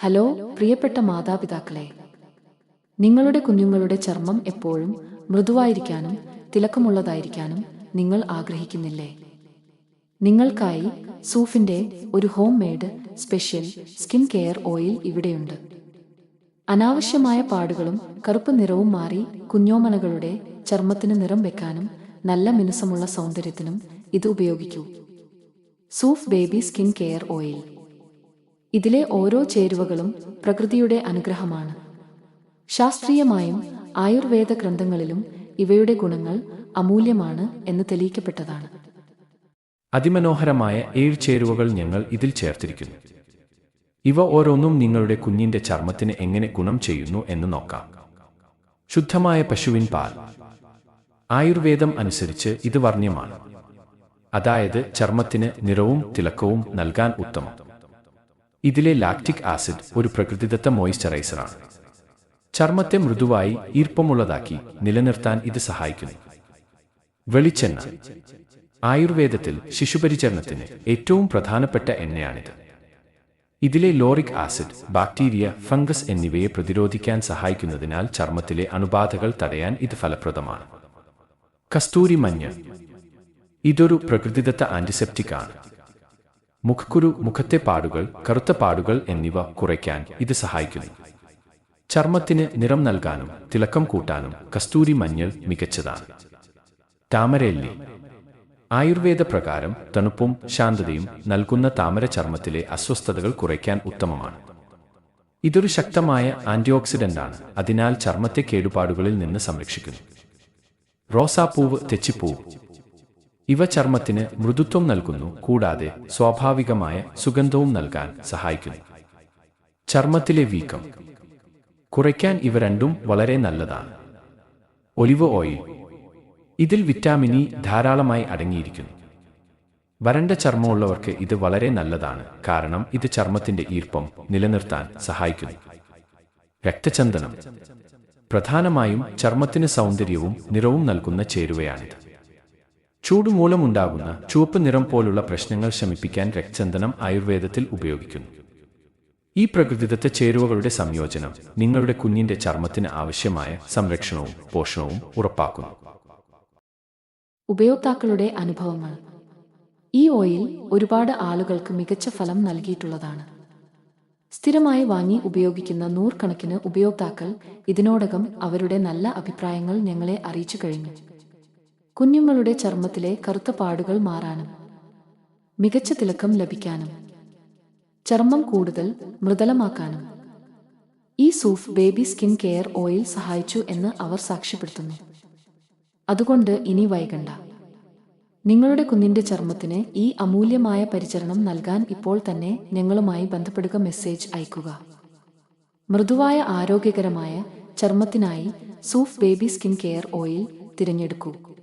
Hello പ്രിയപ്പെട്ട മാതാപിതാക്കളെ. നിങ്ങളുടെ കുഞ്ഞുങ്ങളുടെ ചർമ്മം എപ്പോഴും മൃദുവായിരിക്കാനും തിളക്കമുള്ളതായിരിക്കാനും നിങ്ങൾ ആഗ്രഹിക്കുന്നില്ലേ? നിങ്ങൾക്കായി സൂഫിന്റെ ഒരു home made special skin care oil ഇവിടെയുണ്ട്. അനാവശ്യമായ പാടുകളും കറുപ്പ് നിറവും മാറി കുഞ്ഞോമനകളുടെ ചർമ്മത്തിന് നിറം വെക്കാനും നല്ല മിനുസമുള്ള സൗന്ദര്യത്തിനും ഇത് ഉപയോഗിക്കൂ. Soof baby skin care oil. ഇതിലെ ഓരോ ചേരുവകളും പ്രകൃതിയുടെ അനുഗ്രഹമാണ്. ശാസ്ത്രീയമായും ആയുർവേദ ഗ്രന്ഥങ്ങളിലും ഇവയുടെ ഗുണങ്ങൾ അമൂല്യമാണ് എന്ന് തെളിയിക്കപ്പെട്ടതാണ്. അതിമനോഹരമായ ഏഴ് ചേരുവകൾ ഞങ്ങൾ ഇതിൽ ചേർത്തിരിക്കുന്നു. ഇവ ഓരോന്നും നിങ്ങളുടെ കുഞ്ഞിന്റെ ചർമ്മത്തിന് എങ്ങനെ ഗുണം ചെയ്യുന്നു എന്ന് നോക്കാം. ശുദ്ധമായ പശുവിൻ പാൽ. ആയുർവേദം അനുസരിച്ച് ഇത് വർണ്യമാണ് അതായത് ചർമ്മത്തിന് നിറവും തിളക്കവും നൽകാൻ ഉത്തമം. ഇതിലെ ലാക്റ്റിക് ആസിഡ് ഒരു പ്രകൃതിദത്ത മോയിസ്ചറൈസറാണ്. ചർമ്മത്തെ മൃദുവായി ഈർപ്പമുള്ളതാക്കി നിലനിർത്താൻ ഇത് സഹായിക്കുന്നു. വെളിച്ചെണ്ണ. ആയുർവേദത്തിൽ ശിശുപരിചരണത്തിന് ഏറ്റവും പ്രധാനപ്പെട്ട എണ്ണയാണിത്. ഇതിലെ ലോറിക് ആസിഡ് ബാക്ടീരിയ ഫംഗസ് എന്നിവയെ പ്രതിരോധിക്കാൻ സഹായിക്കുന്നതിനാൽ ചർമ്മത്തിലെ അണുബാധകൾ തടയാൻ ഇത് ഫലപ്രദമാണ്. കസ്തൂരി മഞ്ഞൾ ഇതൊരു പ്രകൃതിദത്ത ആന്റിസെപ്റ്റിക് ആണ്. മുഖക്കുരു മുഖത്തെ പാടുകൾ കറുത്ത പാടുകൾ എന്നിവ കുറയ്ക്കാൻ ഇത് സഹായിക്കുന്നു. ചർമ്മത്തിന് നിറം നൽകാനും തിളക്കം കൂട്ടാനും കസ്തൂരി മഞ്ഞൾ മികച്ചതാണ്. താമരയല്ലി? ആയുർവേദ പ്രകാരം തണുപ്പും ശാന്തതയും നൽകുന്ന താമര ചർമ്മത്തിലെ അസ്വസ്ഥതകൾ കുറയ്ക്കാൻ ഉത്തമമാണ്. ഇതൊരു ശക്തമായ ആന്റിഓക്സിഡന്റാണ് അതിനാൽ ചർമ്മത്തെ കേടുപാടുകളിൽ നിന്ന് സംരക്ഷിക്കുന്നു. റോസാപ്പൂവ് തെച്ചിപ്പൂവ് ഇവ ചർമ്മത്തിന് മൃദുത്വം നൽകുന്നു കൂടാതെ സ്വാഭാവികമായ സുഗന്ധവും നൽകാൻ സഹായിക്കുന്നു. ചർമ്മത്തിലെ വീക്കം. കുറയ്ക്കാൻ ഇവ രണ്ടും വളരെ നല്ലതാണ്. Olive oil. ഇതിൽ വിറ്റാമിൻ ഇ ധാരാളമായി അടങ്ങിയിരിക്കുന്നു. വരണ്ട ചർമ്മമുള്ളവർക്ക് ഇത് വളരെ നല്ലതാണ് കാരണം ഇത് ചർമ്മത്തിന്റെ ഈർപ്പം നിലനിർത്താൻ സഹായിക്കുന്നു. രക്തചന്ദനം. പ്രധാനമായും ചർമ്മത്തിന് സൗന്ദര്യവും നിറവും നൽകുന്ന ചേരുവയാണിത്. ചൂട് മൂലമുണ്ടാകുന്ന ചുവപ്പ് നിറം പോലുള്ള പ്രശ്നങ്ങൾ ശമിപ്പിക്കാൻ രക്തചന്ദനം ആയുർവേദത്തിൽ ഉപയോഗിക്കുന്നു. ഈ പ്രകൃതിദത്ത ചേരുവകളുടെ സംയോജനം നിങ്ങളുടെ കുഞ്ഞിന്റെ ചർമ്മത്തിന് ആവശ്യമായ സംരക്ഷണവും പോഷണവും ഉറപ്പാക്കുന്നു. ഉപയോക്താക്കളുടെ അനുഭവങ്ങൾ. ഈ ഓയിൽ ഒരുപാട് ആളുകൾക്ക് മികച്ച ഫലം നൽകിയിട്ടുള്ളതാണ്. സ്ഥിരമായി വാങ്ങി ഉപയോഗിക്കുന്ന നൂറുകണക്കിന് ഉപയോക്താക്കൾ ഇതിനോടകം അവരുടെ നല്ല അഭിപ്രായങ്ങൾ ഞങ്ങളെ അറിയിച്ചു കഴിഞ്ഞു. കുഞ്ഞുങ്ങളുടെ ചർമ്മത്തിലെ കറുത്ത പാടുകൾ മാറാനും മികച്ച തിളക്കം ലഭിക്കാനും ചർമ്മം കൂടുതൽ മൃദലമാക്കാനും ഈ Soof baby skin care oil സഹായിച്ചു എന്ന് അവർ സാക്ഷ്യപ്പെടുത്തുന്നു. അതുകൊണ്ട് ഇനി വൈകണ്ട. നിങ്ങളുടെ കുഞ്ഞിന്റെ ചർമ്മത്തിന് ഈ അമൂല്യമായ പരിചരണം നൽകാൻ ഇപ്പോൾ തന്നെ ഞങ്ങളുമായി ബന്ധപ്പെടുക മെസ്സേജ് അയക്കുക മൃദുവായ ആരോഗ്യകരമായ ചർമ്മത്തിനായി Soof baby skin care oil തിരഞ്ഞെടുക്കൂ.